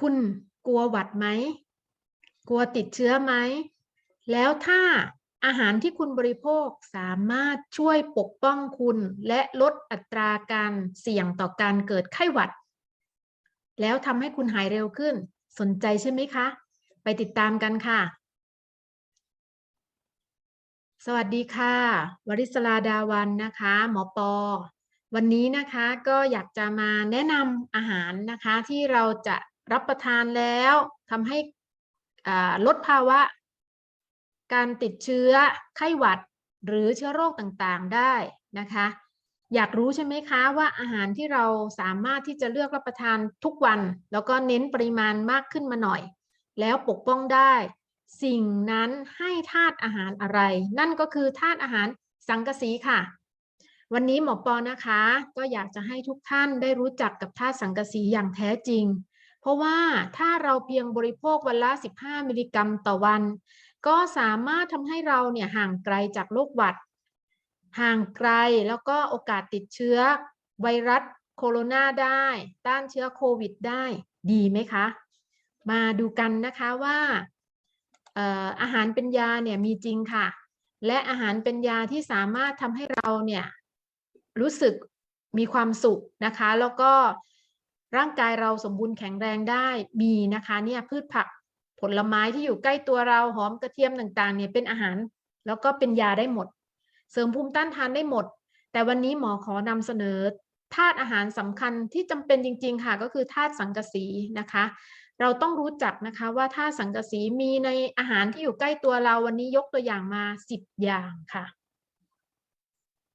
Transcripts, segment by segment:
คุณกลัวหวัดไหม กลัวติดเชื้อไหม แล้วถ้าอาหารที่คุณบริโภคสามารถช่วยปกป้องคุณและลดอัตราการเสี่ยงต่อการเกิดไข้หวัด แล้วทำให้คุณหายเร็วขึ้น สนใจใช่ไหมคะ ไปติดตามกันค่ะ สวัสดีค่ะ วริศราดาวันนะคะ หมอปอ วันนี้นะคะก็อยากจะมาแนะนำอาหารนะคะที่เราจะ รับประทานแล้วทำให้ลดภาวะ การติดเชื้อไข้หวัดหรือเชื้อโรคต่างๆได้นะคะ อยากรู้ใช่ไหมคะว่าอาหารที่เราสามารถที่จะเลือกรับประทานทุกวัน แล้วก็เน้นปริมาณมากขึ้นมาหน่อย แล้วปกป้องได้ สิ่งนั้นให้ธาตุอาหารอะไร นั่นก็คือธาตุอาหารสังกะสีค่ะ วันนี้หมอปอนะคะ ก็อยากจะให้ทุกท่านได้รู้จักกับธาตุสังกะสีอย่างแท้จริง เพราะว่าถ้าเราเพียงบริโภควันละ 15 มิลลิกรัมต่อวัน ก็สามารถทำให้เราเนี่ยห่างไกลจากโรคหวัด ห่างไกลแล้วก็โอกาสติดเชื้อ ไวรัสโคโรนาได้ ต้านเชื้อโควิดได้ดีไหมคะ มาดูกันนะคะว่าอาหารเป็นยาเนี่ยมีจริงค่ะ และอาหารเป็นยาที่สามารถทำให้เราเนี่ยรู้สึกมีความสุขนะคะ แล้วก็ ร่างกายเราสมบูรณ์แข็งแรงได้มีนะคะเนี่ยพืชผักผลไม้ที่อยู่ใกล้ตัวเราหอมกระเทียมต่างๆเนี่ยเป็นอาหาร แล้วก็เป็นยาได้หมด เสริมภูมิต้านทานได้หมด แต่วันนี้หมอขอนำเสนอธาตุอาหารสำคัญที่จำเป็นจริง ๆ ค่ะก็คือธาตุสังกะสีนะคะ เราต้องรู้จักนะคะว่าธาตุสังกะสีมีในอาหารที่อยู่ใกล้ตัวเราวันนี้ยกตัวอย่างมา 10 อย่างค่ะ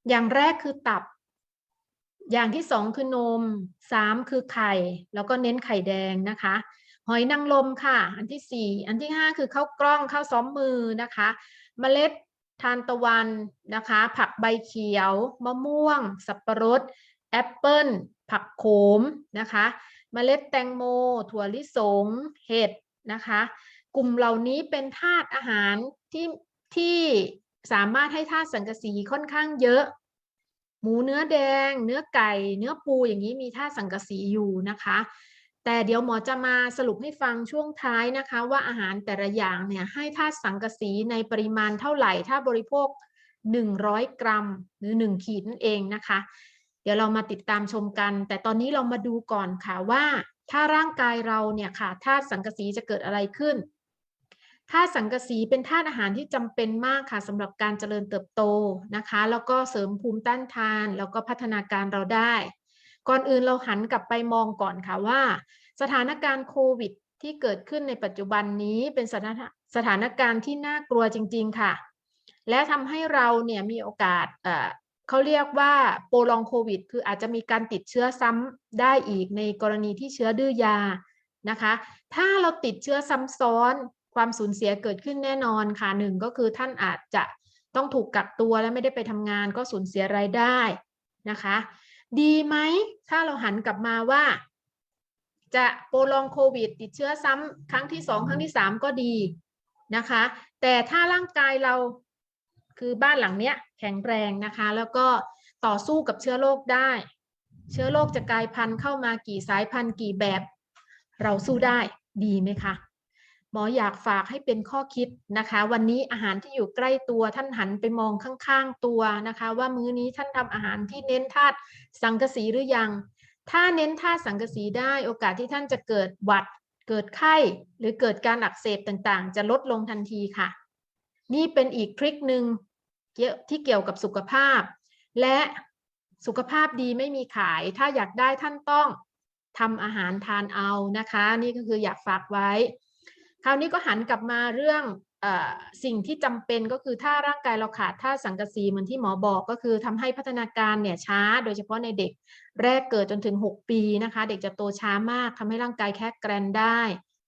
อย่างแรกคือตับ อย่างที่สองคือนมสามคือไข่ แล้วก็เน้นไข่แดงนะคะ หอยนางรมค่ะ อันที่สี่อันที่ห้าคือข้าวกล้องข้าวซ้อมมือนะคะเมล็ดทานตะวันนะคะ ผักใบเขียว มะม่วง สับปะรดแอปเปิลผักโขมนะคะเมล็ดแตงโม ถั่วลิสง เห็ดนะคะ กลุ่มเหล่านี้เป็นธาตุอาหารที่ที่สามารถให้ธาตุสังกะสีค่อนข้างเยอะ หมูเนื้อแดง เนื้อไก่ เนื้อปูอย่างนี้มีธาตุสังกะสีอยู่นะคะ แต่เดี๋ยวหมอจะมาสรุปให้ฟังช่วงท้ายนะคะ ว่าอาหารแต่ละอย่างเนี่ยให้ธาตุสังกะสีในปริมาณเท่าไหร่ ถ้าบริโภค 100 กรัม หรือ 1 ขีดนั่นเองนะคะ เดี๋ยวเรามาติดตามชมกัน แต่ตอนนี้เรามาดูก่อนค่ะว่า ถ้าร่างกายเราเนี่ยค่ะธาตุสังกะสีจะเกิดอะไรขึ้น ธาตุสังกะสีเป็นธาตุอาหารที่จำเป็นมากค่ะสำหรับการเจริญเติบโตนะคะ แล้วก็เสริมภูมิต้านทาน แล้วก็พัฒนาการเราได้ ก่อนอื่นเราหันกลับไปมองก่อนค่ะว่า สถานการณ์โควิดที่เกิดขึ้นในปัจจุบันนี้เป็นสถานสถานการณ์ที่น่ากลัวจริง ๆ ค่ะ และทำให้เราเนี่ยมีโอกาสเอ่อเขาเรียกว่าโปรลองโควิด คืออาจจะมีการติดเชื้อซ้ำได้อีกในกรณีที่เชื้อดื้อยานะคะ ถ้าเราติดเชื้อซ้ำซ้อน ความสูญเสียเกิดขึ้นแน่นอนค่ะหนึ่งก็คือท่านอาจจะต้องถูกกักตัวและไม่ได้ไปทำงานก็สูญเสียรายได้นะคะ ดีไหมถ้าเราหันกลับมาว่า จะโปรลองโควิด ติดเชื้อซ้ำครั้งที่สองครั้งที่สามก็ดีนะคะ แต่ถ้าร่างกายเราคือบ้านหลังเนี้ยแข็งแรงนะคะ แล้วก็ต่อสู้กับเชื้อโรคได้ เชื้อโรคจะกลายพันธุ์เข้ามากี่สายพันธุ์กี่แบบ เราสู้ได้ดีไหมคะ หมออยากฝากให้เป็นข้อคิดนะคะ วันนี้อาหารที่อยู่ใกล้ตัวท่านหันไปมองข้างๆตัวนะคะ ว่ามื้อนี้ท่านทำอาหารที่เน้นธาตุสังกะสีหรือยัง ถ้าเน้นธาตุสังกะสีได้โอกาสที่ท่านจะเกิดหวัด เกิดไข้ หรือเกิดการอักเสบต่างๆ จะลดลงทันทีค่ะ นี่เป็นอีกทริคหนึ่งที่เกี่ยวกับสุขภาพ และสุขภาพดีไม่มีขาย ถ้าอยากได้ท่านต้องทำอาหารทานเอานะคะ นี่ก็คืออยากฝากไว้ คราวนี้ก็หันกลับมาเรื่องอสิ่งที่จำเป็นก็คือถ้าร่างกายเราขาดธาตุสังกะสีเหมือนที่หมอบอกก็คือทำให้พัฒนาการเนี่ยช้า โดยเฉพาะในเด็กแรกเกิดจนถึง 6 ปีนะคะ เด็กจะโตช้ามากทำให้ร่างกายแค่แกรนได้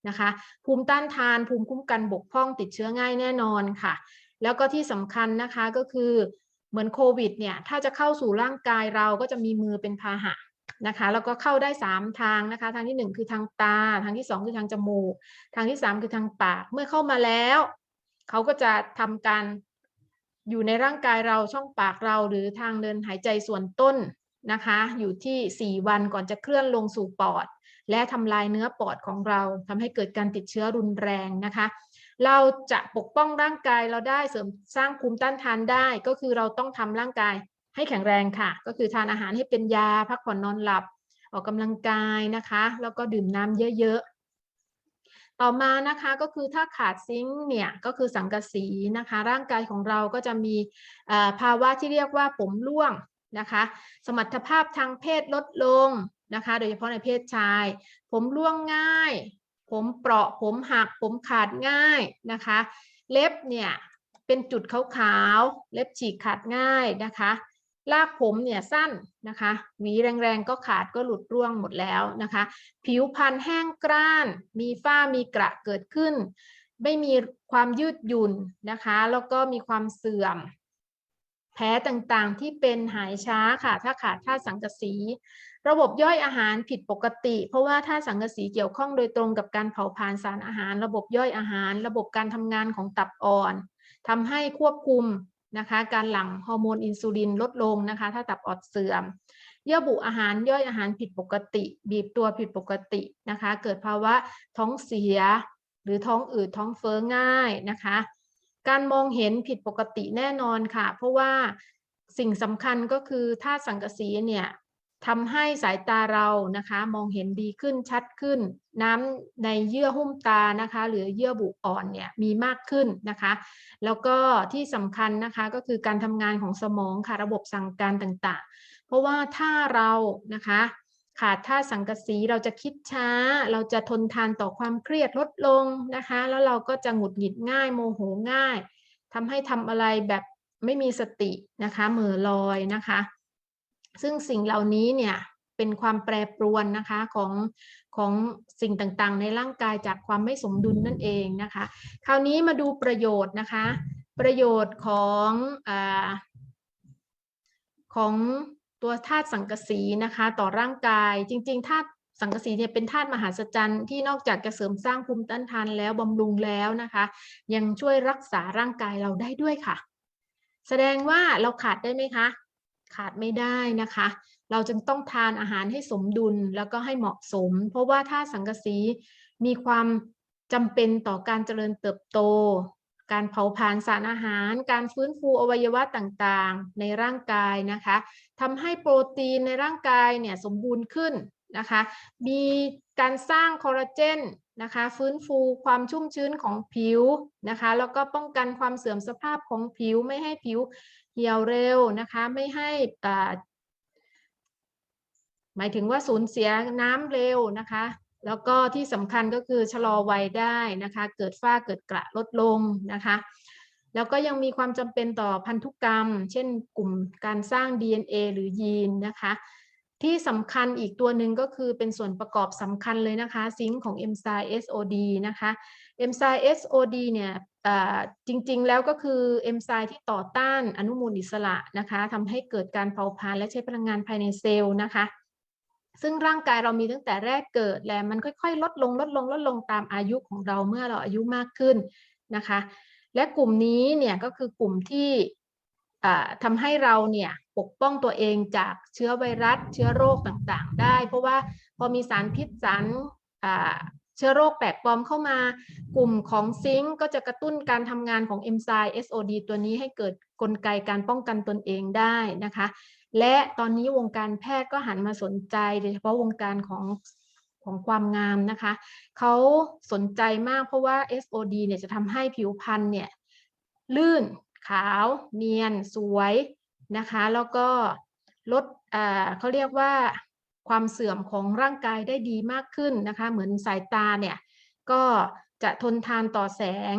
นะคะ ภูมิต้านทาน ภูมิคุ้มกันบกพร่องติดเชื้อง่ายแน่นอนค่ะ แล้วก็ที่สำคัญนะคะก็คือเหมือนโควิดเนี่ยถ้าจะเข้าสู่ร่างกายเราก็จะมีมือเป็นพาหะ นะคะแล้วก็เข้าได้ 3 ทางนะคะ ทางที่ 1 คือทางตา ทางที่ 2 คือทางจมูก ทางที่ 3 คือทางปาก เมื่อเข้ามาแล้ว เขาก็จะทำการอยู่ในร่างกายเราช่องปากเราหรือทางเดินหายใจส่วนต้นนะคะ อยู่ที่ 4 วันก่อนจะเคลื่อนลงสู่ปอด และทำลายเนื้อปอดของเราทำให้เกิดการติดเชื้อรุนแรงนะคะ เราจะปกป้องร่างกายเราได้เสริมสร้างภูมิต้านทานได้ ก็คือเราต้องทำร่างกาย ให้แข็งแรงค่ะ ก็คือทานอาหารให้เป็นยา พักผ่อนนอนหลับ ออกกำลังกายนะคะ แล้วก็ดื่มน้ำเยอะๆ ต่อมานะคะก็คือถ้าขาดซิงค์เนี่ยก็คือสังกะสีนะคะ ร่างกายของเราก็จะมีภาวะที่เรียกว่าผมร่วงนะคะ สมรรถภาพทางเพศลดลงนะคะ โดยเฉพาะในเพศชาย ผมร่วงง่าย ผมเปราะผมหัก ผมขาดง่ายนะคะ เล็บเนี่ยเป็นจุดขาวๆ เล็บฉีกขาดง่ายนะคะ ลากผมเนี่ยสั้นนะคะหวีแรงๆก็ขาดก็หลุดร่วงหมดแล้วนะคะ ผิวพรรณแห้งกร้าน มีฝ้ามีกระเกิดขึ้น ไม่มีความยืดหยุ่นนะคะ แล้วก็มีความเสื่อม แผลต่างๆที่เป็นหายช้าค่ะ ถ้าขาดธาตุสังกะสี ระบบย่อยอาหารผิดปกติ เพราะว่าธาตุสังกะสีเกี่ยวข้องโดยตรงกับการเผาผลาญสารอาหาร ระบบย่อยอาหาร ระบบการทำงานของตับอ่อนทำให้ควบคุม นะคะการหลั่งฮอร์โมนอินซูลินลดลงนะคะ ถ้าตับอ่อนเสื่อม เยื่อบุอาหารย่อยอาหารผิดปกติ บีบตัวผิดปกตินะคะ เกิดภาวะท้องเสีย หรือท้องอืดท้องเฟ้อง่ายนะคะ การมองเห็นผิดปกติแน่นอนค่ะ เพราะว่าสิ่งสำคัญก็คือธาตุสังกะสีเนี่ย ทำให้สายตาเรานะคะมองเห็นดีขึ้นชัดขึ้น น้ำในเยื่อหุ้มตานะคะหรือเยื่อบุอ่อนเนี่ยมีมากขึ้นนะคะ แล้วก็ที่สำคัญนะคะก็คือการทำงานของสมองค่ะระบบสั่งการต่างๆ เพราะว่าถ้าเรานะคะขาดธาตุสังกะสีเราจะคิดช้า เราจะทนทานต่อความเครียดลดลงนะคะ แล้วเราก็จะหงุดหงิดง่ายโมโหง่ายทำให้ทำอะไรแบบไม่มีสตินะคะเหม่อลอยนะคะ ซึ่งสิ่งเหล่านี้เนี่ยเป็นความแปรปรวนนะคะของของสิ่งต่างๆ ในร่างกายจากความไม่สมดุลนั่นเองนะคะ คราวนี้มาดูประโยชน์นะคะ ประโยชน์ของอของตัวธาตุสังกะสีนะคะ ต่อร่างกายจริงๆธาตุสังกะสีเนี่ยเป็นธาตุมหาศจรรย์ที่นอกจากจะเสริมสร้างภูมิต้านทานแล้วบำรุงแล้วนะคะ ยังช่วยรักษาร่างกายเราได้ด้วยค่ะ แสดงว่าเราขาดได้ไหมคะ ขาดไม่ได้นะคะ เราจึงต้องทานอาหารให้สมดุลแล้วก็ให้เหมาะสม เพราะว่าถ้าสังกะสีมีความจำเป็นต่อการเจริญเติบโต การเผาผลาญสารอาหาร การฟื้นฟูอวัยวะต่างๆ ในร่างกายนะคะทำให้โปรตีนในร่างกายเนี่ยสมบูรณ์ขึ้นนะคะ มีการสร้างคอลลาเจนนะคะ ฟื้นฟูความชุ่มชื้นของผิวนะคะ แล้วก็ป้องกันความเสื่อมสภาพของผิวไม่ให้ผิว เหี่ยวเร็วนะคะไม่ให้หมายถึงว่าสูญเสียน้ำเร็วนะคะ แล้วก็ที่สำคัญก็คือชะลอวัยได้นะคะ เกิดฝ้าเกิดกระลดลงนะคะ แล้วก็ยังมีความจำเป็นต่อพันธุกรรม เช่นกลุ่มการสร้าง DNA หรือยีนนะคะ ที่สำคัญอีกตัวหนึ่งก็คือเป็นส่วนประกอบสำคัญเลยนะคะ ซิงค์ของ e n z y m e SOD นะคะ e n z y m e SOD เนี่ย จริงๆ แล้วก็คือเอนไซม์ที่ต่อต้านอนุมูลอิสระนะคะทำให้เกิดการเผาผลาญและใช้พลังงานภายในเซลล์นะคะ ซึ่งร่างกายเรามีตั้งแต่แรกเกิดแล้วมันค่อยๆ ลดลงลดลงลดลงตามอายุของเราเมื่อเราอายุมากขึ้นนะคะ และกลุ่มนี้เนี่ยก็คือกลุ่มที่ทำให้เราเนี่ยปกป้องตัวเองจากเชื้อไวรัสเชื้อโรคต่างๆ ได้ เพราะว่าพอมีสารพิษสาร เชื้อโรคแปลกปลอมเข้ามา กลุ่มของซิงก์ก็จะกระตุ้นการทำงานของเอนไซม์ SOD ตัวนี้ให้เกิดกลไกการป้องกันตนเองได้นะคะ และตอนนี้วงการแพทย์ก็หันมาสนใจโดยเฉพาะวงการของของความงามนะคะ เขาสนใจมากเพราะว่า SOD เนี่ยจะทำให้ผิวพรรณเนี่ยลื่น ขาว เนียน สวยนะคะ แล้วก็ลดเขาเรียกว่า ความเสื่อมของร่างกายได้ดีมากขึ้นนะคะ เหมือนสายตาเนี่ยก็จะทนทานต่อแสง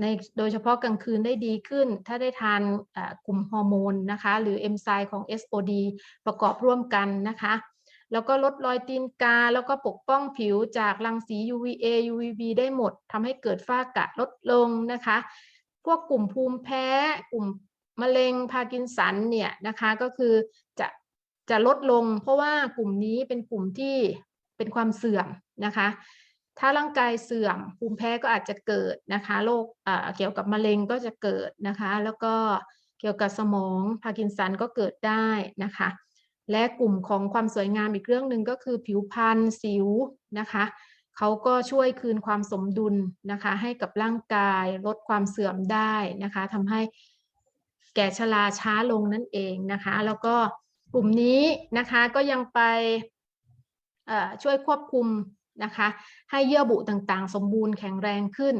ในโดยเฉพาะกลางคืนได้ดีขึ้น ถ้าได้ทานกลุ่มฮอร์โมนนะคะ หรือเอนไซม์ของ SOD ประกอบร่วมกันนะคะ แล้วก็ลดรอยตีนกา แล้วก็ปกป้องผิวจากรังสี UVA UVB ได้หมดทำให้เกิดฝ้ากระลดลงนะคะ พวกกลุ่มภูมิแพ้ กลุ่มมะเร็งพาร์กินสันเนี่ยนะคะ ก็คือจะ จะลดลง เพราะว่ากลุ่มนี้เป็นกลุ่มที่เป็นความเสื่อมนะคะ ถ้าร่างกายเสื่อมภูมิแพ้ก็อาจจะเกิดนะคะโรคเกี่ยวกับมะเร็งก็จะเกิดนะคะ แล้วก็เกี่ยวกับสมองพาร์กินสันก็เกิดได้นะคะ และกลุ่มของความสวยงามอีกเรื่องหนึ่งก็คือผิวพรรณสิวนะคะเขาก็ช่วยคืนความสมดุลนะคะ ให้กับร่างกายลดความเสื่อมได้นะคะทำให้แก่ชราช้าลงนั่นเองนะคะ แล้วก็ กลุ่มนี้นะคะก็ยังไปช่วยควบคุมนะคะให้เยื่อบุต่างๆ สมบูรณ์แข็งแรงขึ้น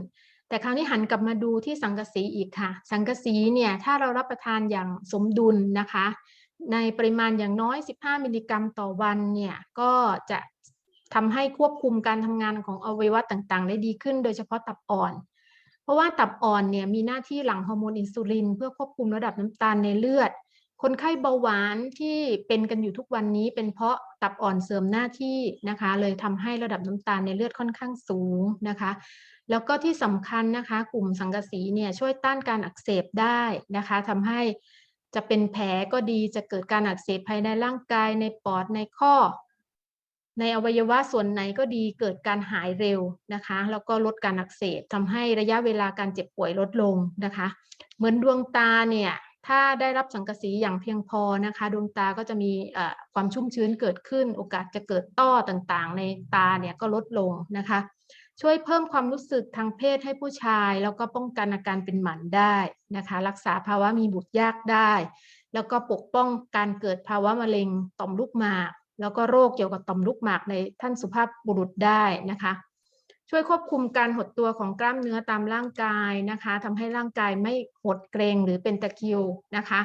แต่คราวนี้หันกลับมาดูที่สังกะสีอีกค่ะ สังกะสีเนี่ยถ้าเรารับประทานอย่างสมดุลนะคะ ในปริมาณอย่างน้อย 15 มิลลิกรัมต่อวันเนี่ยก็จะทำให้ควบคุมการทำงานของอวัยวะต่างๆ ได้ดีขึ้น โดยเฉพาะตับอ่อน เพราะว่าตับอ่อนเนี่ยมีหน้าที่หลั่งฮอร์โมนอินซูลิน เพื่อควบคุมระดับน้ำตาลในเลือด คนไข้เบาหวานที่เป็นกันอยู่ทุกวันนี้ เป็นเพราะตับอ่อนเสื่อมหน้าที่นะคะ เลยทำให้ระดับน้ำตาลในเลือดค่อนข้างสูงนะคะ แล้วก็ที่สำคัญนะคะ กลุ่มสังกะสีเนี่ยช่วยต้านการอักเสบได้นะคะทำให้จะเป็นแผลก็ดีจะเกิดการอักเสบภายในร่างกายในปอดในข้อ ในอวัยวะส่วนไหนก็ดีเกิดการหายเร็วนะคะ แล้วก็ลดการอักเสบทำให้ระยะเวลาการเจ็บป่วยลดลงนะคะ เหมือนดวงตาเนี่ย ถ้าได้รับสังกะสีอย่างเพียงพอนะคะดวงตาก็จะมีความชุ่มชื้นเกิดขึ้น โอกาสจะเกิดต้อต่างๆ ในตาเนี่ยก็ลดลงนะคะ ช่วยเพิ่มความรู้สึกทางเพศให้ผู้ชาย แล้วก็ป้องกันอาการเป็นหมันได้นะคะ รักษาภาวะมีบุตรยากได้ แล้วก็ปกป้องการเกิดภาวะมะเร็งต่อมลูกหมาก แล้วก็โรคเกี่ยวกับต่อมลูกหมากในท่านสุภาพบุรุษได้นะคะ ช่วยควบคุมการหดตัวของกล้ามเนื้อตามร่างกายนะคะทำให้ร่างกายไม่หดเกรงหรือเป็นตะคริวนะคะ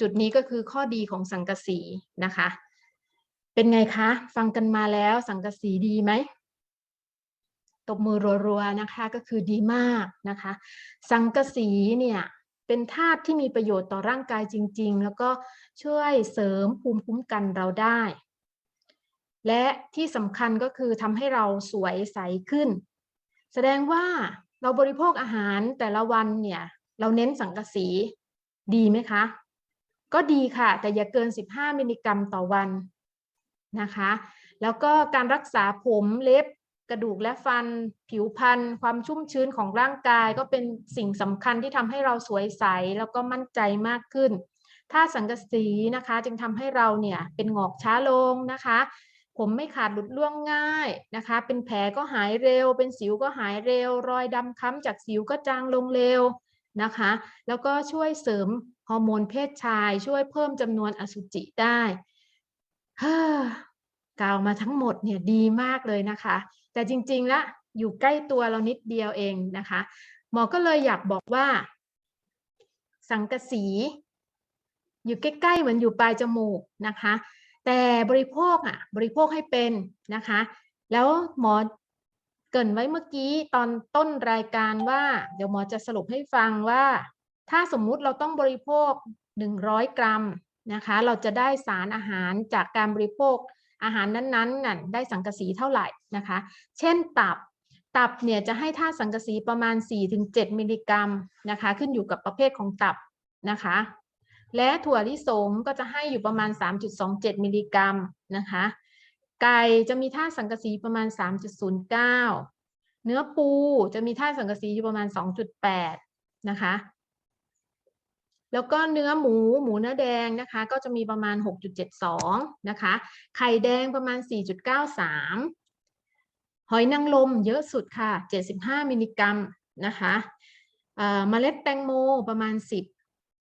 จุดนี้ก็คือข้อดีของสังกะสีนะคะ เป็นไงคะ ฟังกันมาแล้วสังกะสีดีไหมตบมือรัวๆนะคะก็คือดีมากนะคะ สังกะสีเนี่ยเป็นธาตุที่มีประโยชน์ต่อร่างกายจริง ๆ แล้วก็ช่วยเสริมภูมิคุ้มกันเราได้ และที่สำคัญก็คือทำให้เราสวยใสขึ้น แสดงว่าเราบริโภคอาหารแต่ละวันเนี่ย เราเน้นสังกะสีดีไหมคะ ก็ดีค่ะ แต่อย่าเกิน 15 มิลลิกรัมต่อวันนะคะ แล้วก็การรักษาผมเล็บกระดูกและฟันผิวพรรณความชุ่มชื้นของร่างกายก็เป็นสิ่งสำคัญที่ทำให้เราสวยใสแล้วก็มั่นใจมากขึ้น ถ้าสังกะสีนะคะจึงทำให้เราเนี่ยเป็นหงอกช้าลงนะคะ ผมไม่ขาดหลุดร่วงง่ายนะคะ เป็นแผลก็หายเร็ว เป็นสิวก็หายเร็ว รอยดำค้ำจากสิวก็จางลงเร็วนะคะ แล้วก็ช่วยเสริมฮอร์โมนเพศชาย ช่วยเพิ่มจำนวนอสุจิได้ฮ่ากล่าวมาทั้งหมดเนี่ยดีมากเลยนะคะ แต่จริงๆล้วอยู่ใกล้ตัวเรานิดเดียวเองนะคะ หมอก็เลยอยากบอกว่า สังกะสี อยู่ใกล้ๆเหมือนอยู่ปลายจมูกนะคะ แต่บริโภคอะบริโภคให้เป็นนะคะ แล้วหมอเกรินไว้เมื่อกี้ตอนต้นรายการว่า เดี๋ยวหมอจะสรุปให้ฟังว่า ถ้าสมมุติเราต้องบริโภค 100 กรัมนะคะ เราจะได้สารอาหารจากการบริโภคอาหารนั้นๆนั่นได้สังกะสีเท่าไหร่นะคะ เช่นตับ ตับเนี่ยจะให้ท่าสังกะสีประมาณ 4-7 มิลลิกรัมนะคะ ขึ้นอยู่กับประเภทของตับนะคะ และถั่วลิสงก็จะให้อยู่ประมาณ 3.27 มิลลิกรัมนะคะ ไก่จะมีท่าสังกะสีประมาณ 3.09 เนื้อปูจะมีท่าสังกะสีอยู่ประมาณ 2.8 นะคะ แล้วก็เนื้อหมูหมูเนื้อแดงนะคะ ก็จะมีประมาณ 6.72 นะคะ ไข่แดงประมาณ 4.93 หอยนางรมเยอะสุดค่ะ 75 มิลลิกรัมนะคะเมล็ดแตงโมประมาณ 10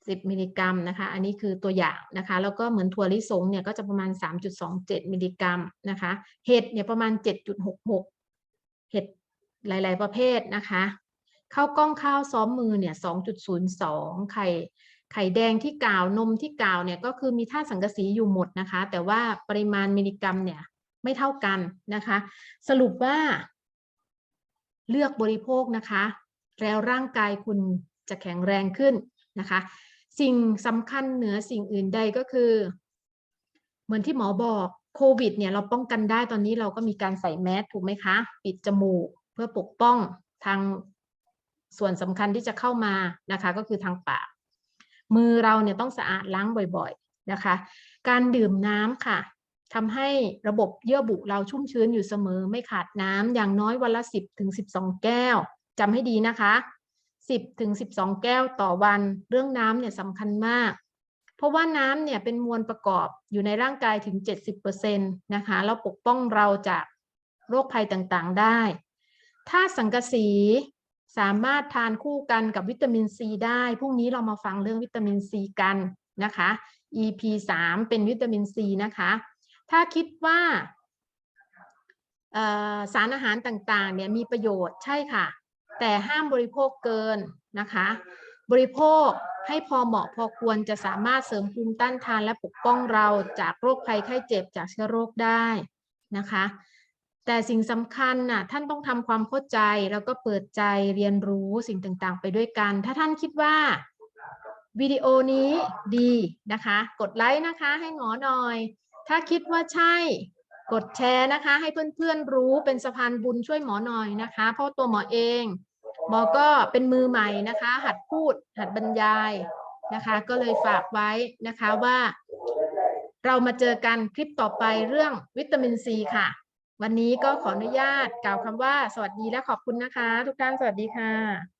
10 มิลลิกรัมนะคะ อันนี้คือตัวอย่างนะคะ แล้วก็เหมือนถั่วลิสงเนี่ยก็จะประมาณ 3.27 มิลลิกรัมนะคะ เห็ดเนี่ยประมาณ 7.66 เห็ดหลาย ๆ ประเภทนะคะข้าวกล้องข้าวซ้อมมือเนี่ย 2.02 ไข่ไข่แดงที่กล่าวนมที่กล่าวเนี่ยก็คือมีธาตุสังกะสีอยู่หมดนะคะ แต่ว่าปริมาณมิลลิกรัมเนี่ยไม่เท่ากันนะคะ สรุปว่า เลือกบริโภคนะคะ แล้วร่างกายคุณจะแข็งแรงขึ้นนะคะ สิ่งสำคัญเหนือสิ่งอื่นใดก็คือ เหมือนที่หมอบอกโควิดเนี่ยเราป้องกันได้ตอนนี้เราก็มีการใส่แมสถูกไหมคะ ปิดจมูกเพื่อปกป้องทางส่วนสำคัญที่จะเข้ามานะคะ ก็คือทางปาก มือเราเนี่ยต้องสะอาดล้างบ่อยๆนะคะ การดื่มน้ำค่ะทำให้ระบบเยื่อบุเราชุ่มชื้นอยู่เสมอ ไม่ขาดน้ำอย่างน้อยวันละ 10ถึง12 แก้วจำให้ดีนะคะ 10ถึง12 แก้วต่อวัน เรื่องน้ำเนี่ยสำคัญมาก เพราะว่าน้ำเนี่ยเป็นมวลประกอบอยู่ในร่างกายถึง 70%นะคะแล้วปกป้องเราจากโรคภัยต่างๆได้ ถ้าสังกะสีสามารถทานคู่กันกับวิตามินซีได้ พรุ่งนี้เรามาฟังเรื่องวิตามินซีกันนะคะ EP 3เป็นวิตามินซีนะคะ ถ้าคิดว่าสารอาหารต่างๆเนี่ยมีประโยชน์ใช่ค่ะ แต่ห้ามบริโภคเกินนะคะ บริโภคให้พอเหมาะพอควรจะสามารถเสริมภูมิต้านทานและปกป้องเราจากโรคภัยไข้เจ็บจากเชื้อโรคได้นะคะ แต่สิ่งสำคัญน่ะท่านต้องทำความเข้าใจแล้วก็เปิดใจเรียนรู้สิ่งต่างๆ ไปด้วยกัน ถ้าท่านคิดว่าวิดีโอนี้ดีนะคะ กดไลค์นะคะให้หมอหน่อย ถ้าคิดว่าใช่กดแชร์นะคะ ให้เพื่อนๆรู้เป็นสะพานบุญช่วยหมอหน่อยนะคะ เพราะตัวหมอเอง หมอก็เป็นมือใหม่นะคะ หัดพูดหัดบรรยายนะคะ ก็เลยฝากไว้นะคะว่า เรามาเจอกันคลิปต่อไปเรื่องวิตามินซีค่ะ วันนี้ก็ขออนุญาตกล่าวคำว่า สวัสดีและขอบคุณนะคะ ทุกท่านสวัสดีค่ะ